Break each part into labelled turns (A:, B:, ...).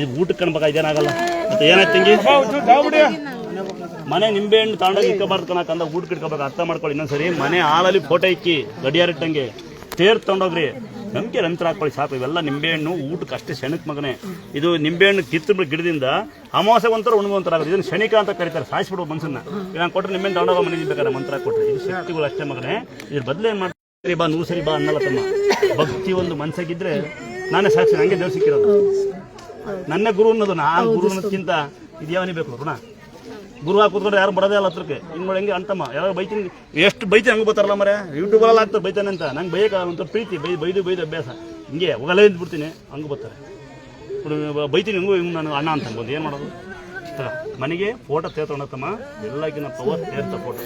A: ಇದು ಊಟಕ್ಕೆ ಕಣ್ಬೇಕಾ ಇದೇನಾಗಲ್ಲ. ಮತ್ತೆ ಏನಾಯ್ತು ತಂಗಿ? ಮನೆ ನಿಂಬೆಹಣ್ಣು ತಗೊಂಡೋಗಿ ಇಕ್ಕಬಾರ್ದು ಕಣಕಂದ ಊಟ ಇಟ್ಕೋಬೇಕು ಅರ್ಥ ಮಾಡ್ಕೊಳ್ಳಿ. ಇನ್ನೊಂದ್ಸರಿ ಮನೆ ಹಾಲಲ್ಲಿ ಫೋಟೋ ಇಕ್ಕಿ ಗಡಿಯಾರಿಟ್ಟಂಗೆ ತೇರ್ ತಗೊಂಡೋಗ್ರಿ. ನಂಬಿಕೆ ನಂತರ ಹಾಕೊಳ್ಳಿ ಸಾಕು. ಇವೆಲ್ಲ ನಿಂಬೆಹಣ್ಣು ಊಟಕ್ಕೆ ಅಷ್ಟೇ ಶೆಣಕ್ ಮಗನೇ. ಇದು ನಿಂಬೆಹಣ್ಣು ಕಿತ್ತು ಗಿಡದಿಂದ ಅಮಾವಾಸ್ಯ ಒಂಥರ ಉಣ್ಮೆ ಒಂಥರ ಆಗುತ್ತೆ ಇದನ್ನು ಶನಿಕ ಅಂತ ಕರೀತಾರೆ ಸಾಯಿಸ್ಬಿಡು ಮನ್ಸನ್ನ. ನಾನು ಕೊಟ್ಟರೆ ನಿಂಬೆಹಣ್ಣು ತಗೊಂಡೋಗೋ ಮನೆ ಬೇಕಾದ್ರೆ ಮಂತ್ರ ಕೊಟ್ಟರೆ ಇದು ಶಕ್ತಿಗಳು ಅಷ್ಟೇ ಮಗನೇ. ಇದ್ರ ಬದಲು ಏನು ಮಾಡ್ತಾರೆ? ಬಾ ನೂರು ಸರಿ ಬಾ ಅನ್ನಲ್ಲ ತಮ್ಮ. ಭಕ್ತಿ ಒಂದು ಮನ್ಸಾಗಿದ್ರೆ ನಾನೇ ಸಾಕ್ಷಿ ನಂಗೆ ದೇವ್ರು ಸಿಕ್ಕಿರೋದು. ನನ್ನ ಗುರು ಅನ್ನೋದು ನಾನು ಗುರು ಅನ್ನೋದಕ್ಕಿಂತ ಇದ್ಯಾವನಿ ಬೇಕು ಋಣ ಗುರು ಹಾಕಿ ಕೂತ್ಕೊಂಡ್ರೆ ಯಾರು ಬರೋದೇ ಅಲ್ಲ ಹತ್ರಕ್ಕೆ. ಹಿಂಗೆ ಹೆಂಗೆ ಅಂತಮ್ಮ. ಯಾರು ಬೈತೀನಿ. ಎಷ್ಟು ಬೈತಿ ಹಂಗೆ ಬರ್ತಾರಲ್ಲ ಮರೆ ಯೂಟ್ಯೂಬಲ್ಲಿ ಆಗ್ತಾರೆ ಬೈತಾನೆ ಅಂತ. ನಂಗೆ ಬೈಯಕ್ಕೆ ಒಂಥರ ಪ್ರೀತಿ ಬೈ ಬೈದು ಬೈದು ಅಭ್ಯಾಸ. ಹಿಂಗೆ ಒಗಲೇ ಬಿಡ್ತೀನಿ ಹಂಗೆ ಬರ್ತಾರೆ ಬೈತೀನಿ ಹಂಗೂ ಹಿಂಗೆ ನಾನು ಅಣ್ಣ ಅಂತ ಅನ್ಬೋದು ಏನು ಮಾಡೋದು? ಮನೆಗೆ ಫೋಟೋ ತಮ್ಮ ಎಲ್ಲಕ್ಕಿನ ಪವರ್ ತೇರ್ತ ಫೋಟೋ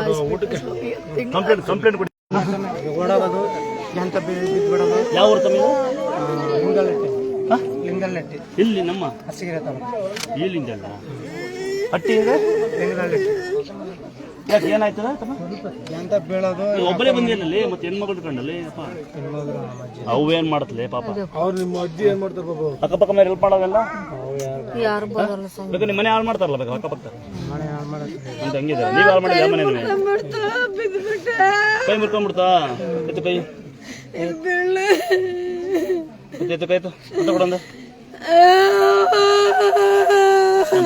A: ಅದು ಊಟಕ್ಕೆ ಕಂಪ್ಲೇಂಟ್ ಕಂಪ್ಲೇಂಟ್ ಕೊಡಿ.
B: ಓಡೋದು
A: ಯಾವ ಊರು ತಮ್ಮ
B: ಲಿಂಗಲ್ನೆಟ್ಟಿ?
A: ಇಲ್ಲಿ ನಮ್ಮ?
B: ಹಸಿಗೆರೆ ತಾಲೂಕು
A: ಹಟ್ಟಿ ಇದೆ
B: ಲಿಂಗಲ್ನೆಟ್ಟಿ
A: ಯಾಕೆ ಏನಾಯ್ತದ? ತಮ್ಮ?
B: ಎಂತ ಬೀಳೋದು?
A: ನೀವು ಒಬ್ಬರೇ ಬಂದಿರಲ್ಲಿ ಮತ್ತೆ ಹೆಣ್ಮಗಳು ಕಂಡಲ್ಲಿ ಅಪ್ಪ?
B: ಅವು
A: ಏನು ಮಾಡತ್ಲೆ ಪಾಪ?
B: ಅವ್ರು ನಿಮ್ಮ ಅಜ್ಜಿ ಏನ್ ಮಾಡ್ತಾರೆ ಬಾಬು
A: ಅಕ್ಕಪಕ್ಕ ಮೇಲೆ ಹೆಲ್ಪ್ ಮಾಡೋವೆಲ್ಲ
B: ಅವು ಯಾರು?
C: ಯಾರು ಬರಲ್ಲ ಸ್ವಾಮಿ.
A: ಬೇಕು ನಿಮ್ಮ ಮನೆ ಹಾಳು ಮಾಡ್ತಾರಲ್ಲ ಬೇಕು ಅಕ್ಕಪಕ್ಕ?
B: ಮನೆ ಹಾಳು ಮಾಡಕ್ಕೆ
A: ಅಂತ ಹಂಗಿದೆ ನೀವು ಹಾಳು ಮಾಡಿದ ಮನೆ ಕೈ ಮುರ್ಕೊಂಡ್ಬಿಡ್ತಾ ಎತ್ತು ಕೈ. ಎತ್ತು ಕೈ ಎತ್ತು. ಕೊಡಂದ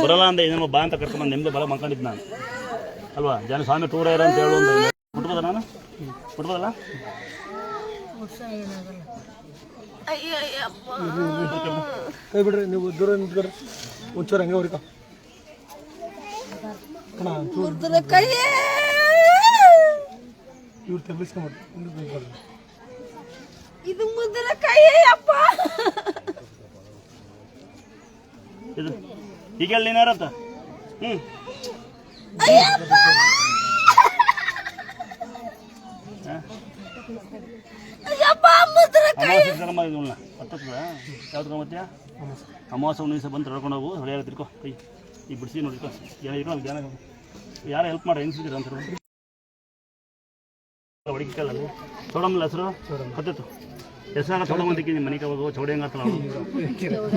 A: ಬರಲ್ಲ ಅಂದೆ ಇನ್ನೊಬ್ಬ ಬಾ ಅಂತ ಕರ್ಕೊಂಡ್ ನಿಮ್ದು ಬರ ಮಲ್ಕೊಂಡಿದ್ದು ನಾನು. ಅಲ್ವಾ? ಜನ ಸ್ವಾಮಿ ಟೂರ ಇರೋ ಅಂತ ಹೇಳು ಅಂತ ಬಿಟ್ಬೋದ ನಾನು? ಬಿಟ್ಬೋದಲ್ಲ
B: ಕೈ ಬಿಡ್ರಿ ನೀವು ದೂರ ನಿಂತ್ಕೊಡ್ರಿ ಒಂಚೂರು ಹಂಗೆ ಹೊಡಿಕ. ಕಣ ಇವ್ರು ತೆಗಿಸ್ಕೊಂಬಿಡ್ರಿ
C: ಇದು ಮೊದಲ ಕೈಯೇ ಅಪ್ಪ!
A: ಇದು ಈಗ ಹೇಳಿ ನೀನಾರಂತ
C: ಮುದ್ರ
A: ಅಮಾವಾಸ್ಯೆ ಕರ್ಮ ಇದನ್ನ ಹತ್ತದ ಯಾವ್ದು ಕರ್ಮತ್ಯ ಅಮಾವಾಸ್ಯೆ ಒಂದು ದಿವಸ ಬಂದು ನೋಡ್ಕೊಂಡು ಹೋಗು ಹೊಡೆಯಾಗ ತಿರ್ಕೋ. ಕೈ ಈಗ ಬಿಡಿಸಿ ನೋಡಿಕೋ ಏನೋ ಇರೋ ಜ್ಞಾನ ಯಾರು ಹೆಲ್ಪ್ ಮಾಡಿ ಹೆಂಗ್ಸಿದ್ದೀರ ಅಂತ ಹೊಡಿಕೆ ಕೇಳಲ್ಲ ಚೌಡಮ್ಮಲ್ಲ ಹೆಸರು? ಹತ್ತಿತ್ತು. ಹೆಸರಾಗ ಚೌಡಮ್ಮಂತಿಕ್ಕಿ ನಿಮ್ಮ ಮನೆಗೆ ಹೋಗೋ ಚೌಡಿ ಹೆಂಗತ್ತಲ್ಲ ಅವಳು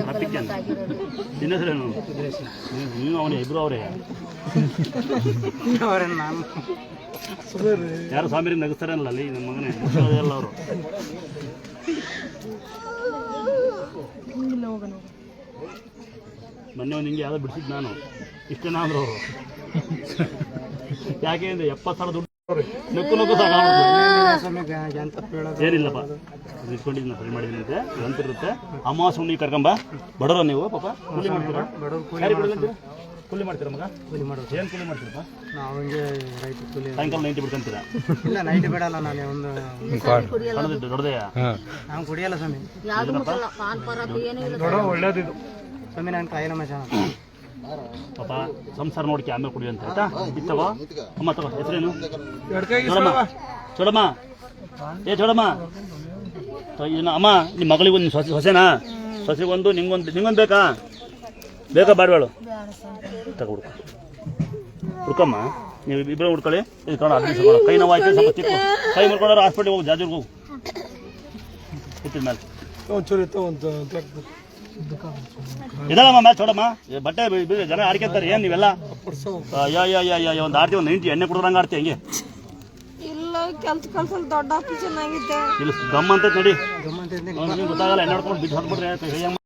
A: ಹತ್ತಿಕ್ಕೆ ನಿನ್ನ ಹೆಸರೇನು? ನೀನು- ಅವನೇ ಇಬ್ರು ಅವರೇ.
B: ಅವ್ರೆ ನಾನು
A: ಯಾರು ಸ್ವಾಮಿ ನಗಿಸ್ತಾರಲ್ಲ ಅಲ್ಲಿ ನಮ್ಮ ಮಗನೇ ಎಲ್ಲ ಅವರು. ಮೊನ್ನೆ ಒಂದು ಹಿಂಗೆ ಯಾವುದೋ ಬಿಡಿಸಿದ್ದು ನಾನು. ಇಷ್ಟೇನಾದ್ರು ಅವರು. ಯಾಕೆ ಅಂದರೆ ಎಪ್ಪತ್ತು ಸಾವಿರ ದುಡ್ಡು. ನಕ್ಕು
B: ಬೀಳೋದು
A: ಏನಿಲ್ಲಪ್ಪ. ಇಟ್ಕೊಂಡಿದ್ದೀನಿ ಸರಿ ಮಾಡಿದ್ದೀನಂತೆ. ಇರುತ್ತೆ ಅಮಾವಾಸ್ಯೆ ಹುಣ್ಣಿ ಕರ್ಕೊಂಬ. ಬಡವ್ರ ನೀವು ಪಾಪ? ಕೂಲಿ ಮಾಡ್ತೀರಾ?
B: ಕೂಲಿ
A: ಮಾಡ್ತೀರಾ. ಮಗ?
B: ಕೂಲಿ ಮಾಡೋದು.
A: ಏನು ಕೂಲಿ ಮಾಡ್ತೀರಪ್ಪ?
B: ನಾವು ಹಂಗೆ ರೈತ ಕೂಲಿ
A: ಸಾಯಂಕಾಲ ನೈಂಟಿ ಬಿಡ್ಕೊಂತೀರಾ?
B: ಇಲ್ಲ ನೈಟ್ ಬಿಡಲ್ಲ ನಾನು ಒಂದು
A: ಸಣ್ಣದಿಟ್ಟು ದೊಡ್ಡದೆಯಾ
B: ನಾವು ಕುಡಿಯಲ್ಲ ಸ್ವಾಮಿ. ಒಳ್ಳೇದಿದು. ಸ್ವಾಮಿ ನಾನು ಕಾಯಿಲೆ ಮಶ
A: ಪಾಪ ಸಂಸಾರ ನೋಡ್ಕೆ ಆಮೇಲೆ ಕುಡಿ ಅಂತ ಆಯ್ತಾ ಇತ್ತವ ಅಮ್ಮ ತಗೋ ಹೆಸರೇನು? ಚೋಡಮ್ಮ ಚೋಡಮ್ಮ ಏ ಚೋಡಮ್ಮ ಇದನ್ನ ಅಮ್ಮ ನಿಮ್ಮ ಮಗಳಿಗೆ ಒಂದು ಸೊಸೆ ಸೊಸೆನಾ? ಸೊಸೆಗೊಂದು ನಿಂಗೊಂದು ನಿಂಗೊಂದು ಬೇಕಾ? ಬೇಕಾ ಬಾಡ್ಬೇಳು ತಗೋ ಹುಡ್ಕೊ. ಹುಡ್ಕಮ್ಮ ನೀವು ಇಬ್ಬರು ಹುಡ್ಕೊಳ್ಳಿ. ಇದು ಕಾಣ ಸಾವಿರ ಕೈ ಆಯ್ತು ಸ್ವಲ್ಪ ಚಿಕ್ಕ ಕೈ ಮುರ್ಕೊಂಡ್ರೆ ಹಾಸ್ಪಿಟ್ಲಿಗೆ ಹೋಗಿ ಜಾಜೂರ್ಗೆ ಹೋಗು. ಮೇಲೆ
B: ಒಂಚೂರು ಇತ್ತು ಒಂದು
A: ಇದಲ್ಲಮ್ಮ ಮ್ಯಾಚ್ ನೋಡಮ್ಮ. ಬಟ್ಟೆ ಜನ ಆಡ್ಕೊಂತಾರೆ ಏನ್ ನೀವೆಲ್ಲ? ಅಯ್ಯೋ ಅಯ್ಯೋ ಅಯ್ಯೋ ಒಂದು ಆಡ್ತೀವಿ ಒಂದು ಇಂಟಿ ಎಣ್ಣೆ ಕುಡ್ದಂಗೆ ಆಡ್ತಿ ಹಂಗೆ?
C: ಇಲ್ಲ ಕೆಲ್ಸ ಕೆಲ್ಸಲ್ಲಿ ದೊಡ್ಡ ಆಫೀಸ್ ಚೆನ್ನಾಗಿದೆ.
A: ಇಲ್ಲಿ ಗಮ್ ಅಂತ ನಡಿ. ಗೊತ್ತಾಗಲ್ಲ ಎಣ್ಣೆ ಹೊಡ್ಕೊಂಡು ಬಿದ್ದು ಹೊಡ್ಬಿಟ್ರೆ